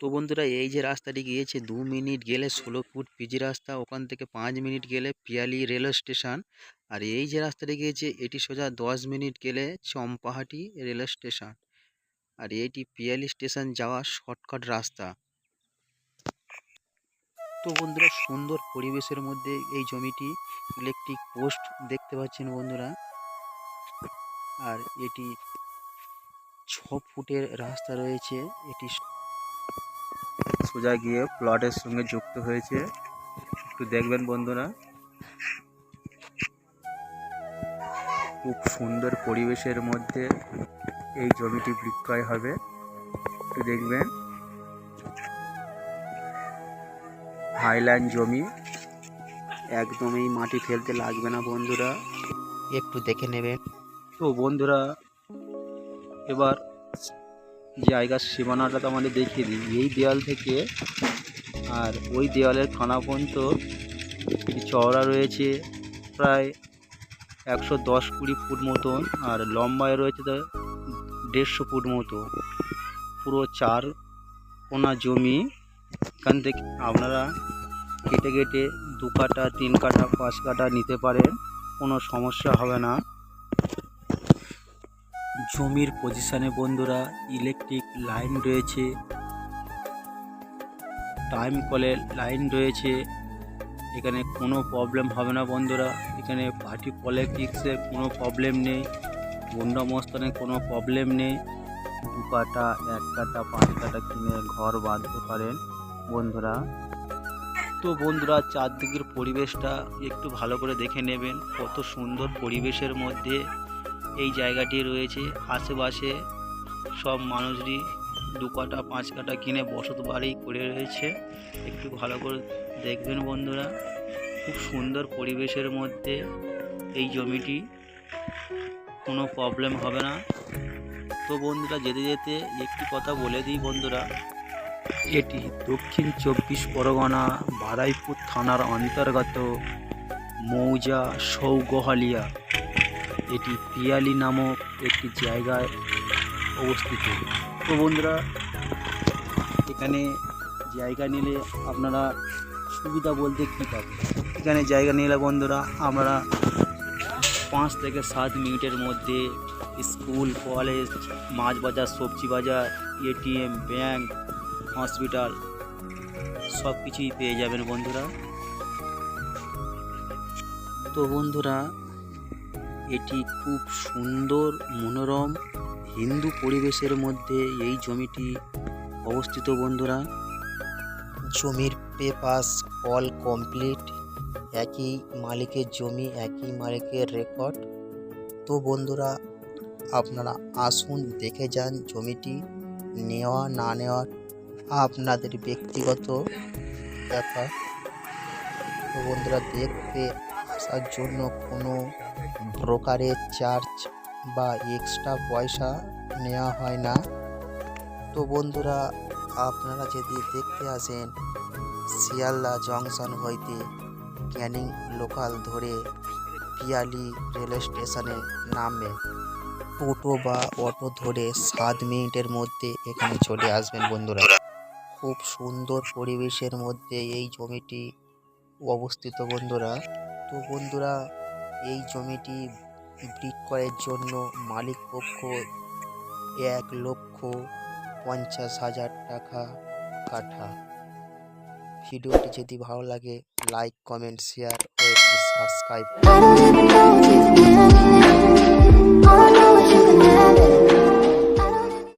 তো বন্ধুরা, এই যে রাস্তাটি গিয়েছে, দু মিনিট গেলে ষোলো ফুট পিজি রাস্তা, ওখান থেকে পাঁচ মিনিট গেলে পিয়ালি রেলওয়ে স্টেশন। আর এই যে রাস্তাটি গিয়েছে, এটি সোজা দশ মিনিট গেলে চম্পাহাটি রেলওয়ে স্টেশন। আর এটি পিয়ালি স্টেশন যাওয়ার শর্টকাট রাস্তা। তো বন্ধুরা, সুন্দর পরিবেশের মধ্যে এই জমিটি ইলেকট্রিক পোস্ট দেখতে পাচ্ছেন বন্ধুরা। আর এটি ছ ফুটের রাস্তা রয়েছে, এটি সোজা গিয়ে প্লটের সঙ্গে যুক্ত হয়েছে। একটু দেখবেন বন্ধুরা। খুব সুন্দর পরিবেশের মধ্যে এই জমিটি বিক্রয় হবে। একটু দেখবেন। হাইল্যান্ড জমি। একদমই মাটি ফেলতে লাগবে না বন্ধুরা। একটু দেখে নেবেন। তো বন্ধুরা, এবার জায়গার সীমানাটা তো আমাদের দেখিয়ে দিই। এই দেওয়াল থেকে আর ওই দেওয়ালের খানা পর্যন্ত চওড়া রয়েছে, প্রায় একশো দশ কুড়ি ফুট মতন, আর লম্বায় রয়েছে তো দেড়শো ফুট মতো। পুরো চার কোনা জমি। এখান থেকে আপনারা কেটে কেটে দু কাটা তিন কাটা পাঁচ কাটা নিতে পারেন, কোনো সমস্যা হবে না। জমির পজিশনে বন্ধুরা ইলেকট্রিক লাইন রয়েছে। টাইম কলের লাইন রয়েছে। এখানে কোনো প্রবলেম হবে না বন্ধুরা। এখানে পার্টি পলিটিক্সের কোনো প্রবলেম নেই। গুন্ডামস্তানের কোনো প্রবলেম নেই। দু কাটা এক কাটা পাঁচ কাটা কিনে ঘর বাঁধতে পারেন বন্ধুরা। তো বন্ধুরা, চারদিকের পরিবেশটা একটু ভালো করে দেখে নেবেন। কত সুন্দর পরিবেশের মধ্যে এই জায়গাটি রয়েছে। আশেপাশে সব মানুষই দু কাটা পাঁচ কাটা কিনে বসত বাড়ি করে রয়েছে। একটু ভালো করে দেখবেন বন্ধুরা। খুব সুন্দর পরিবেশের মধ্যে এই জমিটি। কোনো প্রবলেম হবে না। তো বন্ধুরা, যেতে যেতে একটি কথা বলে দিই বন্ধুরা। এটি দক্ষিণ চব্বিশ পরগনা বারাইপুর থানার অন্তর্গত মৌজা সৌগহালিয়া। এটি পিয়ালি নামক একটি জায়গায় অবস্থিত। তো বন্ধুরা, এখানে জায়গা নিলে আপনারা সুবিধা বলতে কী পাবেন? এখানে জায়গা নিলে বন্ধুরা, আমরা পাঁচ থেকে সাত মিনিটের মধ্যে স্কুল, কলেজ মাছ বাজার সবজি বাজার এটিএম, ব্যাংক, হসপিটাল সব কিছুই পেয়ে যাবেন বন্ধুরা। তো বন্ধুরা এটি খুব সুন্দর, মনোরম, হিন্দু পরিবেশের মধ্যে এই জমিটি অবস্থিত বন্ধুরা। জমির পেপাস অল কমপ্লিট, একই মালিকের জমি, একই মালিকের রেকর্ড। তো বন্ধুরা, আপনারা আসুন, দেখে যান জমিটি, নেওয়া, না নেওয়া আপনাদের ব্যক্তিগত ব্যাপার। তো বন্ধুরা, দেখতে আসার জন্য কোনো ব্রোকারের চার্জ বা এক্সট্রা পয়সা নেওয়া হয় না। তো বন্ধুরা, আপনারা যদি দেখতে আসেন শিয়ালদা জংশন হইতে ক্যানিং লোকাল ধরে পিয়ালি রেল স্টেশনে নামবেন টোটো বা অটো ধরে সাত মিনিটের মধ্যে এখানে চলে আসবেন বন্ধুরা। খুব সুন্দর পরিবেশের মধ্যে এই জমিটি অবস্থিত বন্ধুরা। তো বন্ধুরা এই জমিটি বিক্রয়ের জন্য মালিকপক্ষ এক লক্ষ পঞ্চাশ হাজার টাকা কাঠা। ভিডিওটি যদি ভালো লাগে, লাইক, কমেন্ট, শেয়ার ও সাবস্ক্রাইব